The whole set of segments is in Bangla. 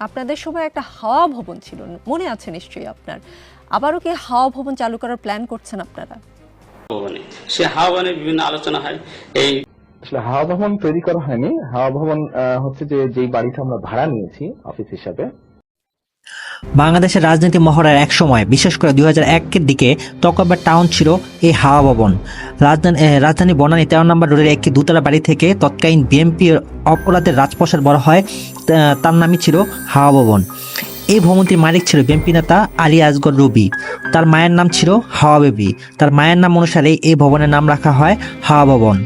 আপনাদের সময় একটা হাওয়া ভবন ছিল। মনে আছে নিশ্চয়ই আপনার? আবারও কি হাওয়া ভবন চালু করার প্ল্যান করছেন আপনারা? ভবনে সে ভবনে বিভিন্ন আলোচনা হয়। এই আসলে হাওয়া ভবন তৈরি করা হয়নি। হাওয়া ভবন আহ, হচ্ছে যে যেই বাড়িটা আমরা ভাড়া নিয়েছি অফিস হিসাবে বাংলাদেশের রাজনীতি মহড়ার এক সময়, বিশেষ করে দুই হাজার একের দিকে তকবা টাউন ছিল এই হাওয়া ভবন। রাজধানী রাজধানী বনানী তেরো নম্বর রোডের একটি দুতলা বাড়ি থেকে তৎকালীন বিএনপি অপরাধের রাজপ্রসাদ বড় হয় তার নামই ছিল হাওয়া ভবন। এই ভবনটির মালিক ছিল বিএনপি নেতা আলী আসগর রুবি। তার মায়ের নাম ছিল হাওয়া বেবি। তার মায়ের নাম অনুসারে এই ভবনের নাম রাখা হয় হাওয়া ভবন।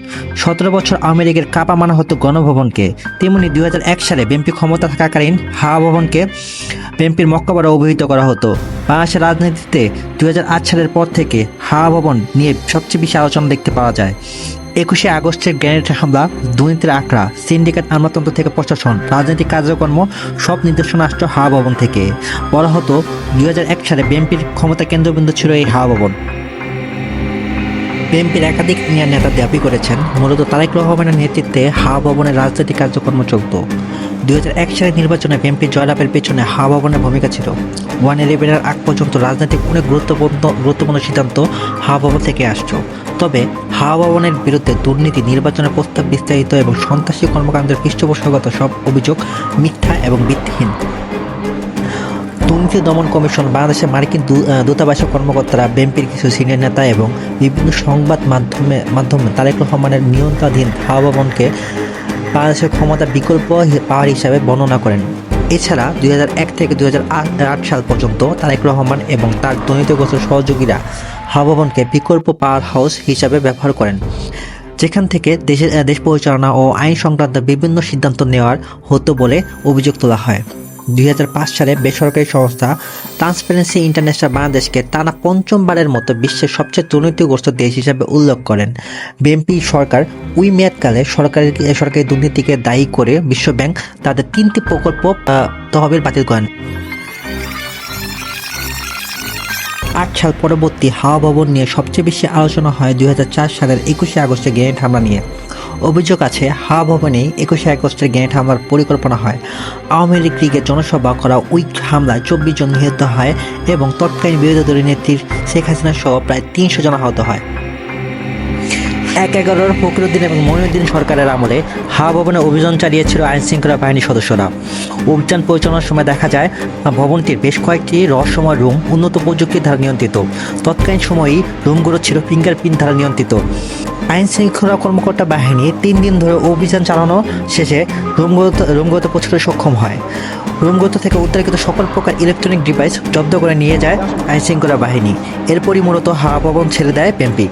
সতেরো বছর আওয়ামী লীগের কাপা মানা হতো গণভবনকে। তেমনি দুই হাজার এক সালে বিএনপি ক্ষমতা থাকাকালীন হাওয়া ভবনকে বিএনপির মক্কাবারে অভিহিত করা হতো। বাংলাদেশের রাজনীতিতে দু হাজার আট সালের পর থেকে হাওয়া ভবন নিয়ে সবচেয়ে বেশি আলোচনা দেখতে পাওয়া যায়। একুশে আগস্টের গ্রেনেড হামলা, দুর্নীতির আঁকড়া সিন্ডিকেট আমলাতন্ত্র থেকে প্রশাসন, রাজনৈতিক কার্যক্রম, সব নির্দেশনা আসতো হাওয়া ভবন থেকে। বলা হতো দু হাজার এক সালে বিএনপির ক্ষমতা কেন্দ্রবিন্দু ছিল এই হাওয়া ভবন। বিএনপির একাধিক সিনিয়র নেতা দাবি করেছেন, মূলত তারেক রহমানের নেতৃত্বে হাওয়া ভবনের রাজনৈতিক কার্যক্রম চলত। দুই হাজার এক সালের নির্বাচনে বিএনপি জয়লাভের পেছনে হাওয়া ভবনের ভূমিকা ছিল। ওয়ান ইলেভেনের আগ পর্যন্ত রাজনৈতিক অনেক গুরুত্বপূর্ণ গুরুত্বপূর্ণ সিদ্ধান্ত হাওয়া ভবন থেকে আসছে তবে হাওয়া ভবনের বিরুদ্ধে দুর্নীতি, নির্বাচনের প্রস্তাব বিস্তারিত এবং সন্ত্রাসী কর্মকাণ্ডের পৃষ্ঠপোষকগত সব অভিযোগ মিথ্যা এবং ভিত্তিহীন। দুর্নীতি দমন কমিশন বাংলাদেশের মার্কিন দূতাবাসের কর্মকর্তারা, বিএনপির কিছু সিনিয়র নেতা এবং বিভিন্ন সংবাদ মাধ্যমে মাধ্যমে তারেক রহমানের নিয়ন্ত্রণাধীন হাওয়া ভবনকে বাংলাদেশের ক্ষমতার বিকল্প পাওয়ার হিসাবে বর্ণনা করেন। এছাড়া দুই হাজার এক থেকে দুই সাল পর্যন্ত তারেক রহমান এবং তার দুর্নীতিগ্রস্ত সহযোগীরা হাওয়া ভবনকে বিকল্প পাওয়ার হাউস হিসাবে ব্যবহার করেন। যেখান থেকে দেশের দেশ পরিচালনা ও আইন সংক্রান্ত বিভিন্ন সিদ্ধান্ত নেওয়ার হতো বলে অভিযোগ তোলা হয়। দুই হাজার পাঁচ সালে বেসরকারি সংস্থা ট্রান্সপারেন্সি ইন্টারন্যাশনাল বাংলাদেশকে টানা পঞ্চমবারের মতো বিশ্বের সবচেয়ে দুর্নীতিগ্রস্ত দেশ হিসেবে উল্লেখ করেন। বিএনপি সরকার ওই মেয়াদকালে সরকারি সরকারি দুর্নীতিকে দায়ী করে বিশ্বব্যাংক তাদের তিনটি প্রকল্প তহবিল বাতিল করেন। সাল পরবর্তী হাওয়া ভবন নিয়ে সবচেয়ে বেশি আলোচনা হয় দুই হাজার চার সালের একুশে আগস্টে গ্রেনেড হামলা নিয়ে। অভিযোগ আছে, হাওয়া ভবনে একুশে আগস্টের গ্রেনেড হামলার পরিকল্পনা হয়। আওয়ামী লীগ লীগের জনসভা করা উইক হামলায় চব্বিশ জন নিহত হয় এবং তৎকালীন বিরোধী দলীয় নেত্রী শেখ হাসিনা সহ প্রায় তিনশো জন আহত হয়। এক এগারোর ফখরুদ্দিন এবং মঈনুদ্দিন সরকারের আমলে হাওয়া ভবনে অভিযান চালিয়েছিল আইন শৃঙ্খলা বাহিনীর সদস্যরা। অভিযান পরিচালনার সময় দেখা যায়, ভবনটির বেশ কয়েকটি রহস্যময় রুম উন্নত প্রযুক্তির দ্বারা নিয়ন্ত্রিত। তৎকালীন সময়েই রুমগুলো ছিল ফিঙ্গারপ্রিন্ট দ্বারা নিয়ন্ত্রিত। আইন শৃঙ্খলা কর্মকর্তা বাহিনী তিন দিন ধরে অভিযান চালানো শেষে রুমগত রুমগত পৌঁছতে সক্ষম হয়। রুমগত থেকে উদ্ধারকৃত সকল প্রকার ইলেকট্রনিক ডিভাইস জব্দ করে নিয়ে যায় আইন শৃঙ্খলা বাহিনী। এরপরই মূলত হাওয়া ভবন ছেড়ে দেয় পেম্পি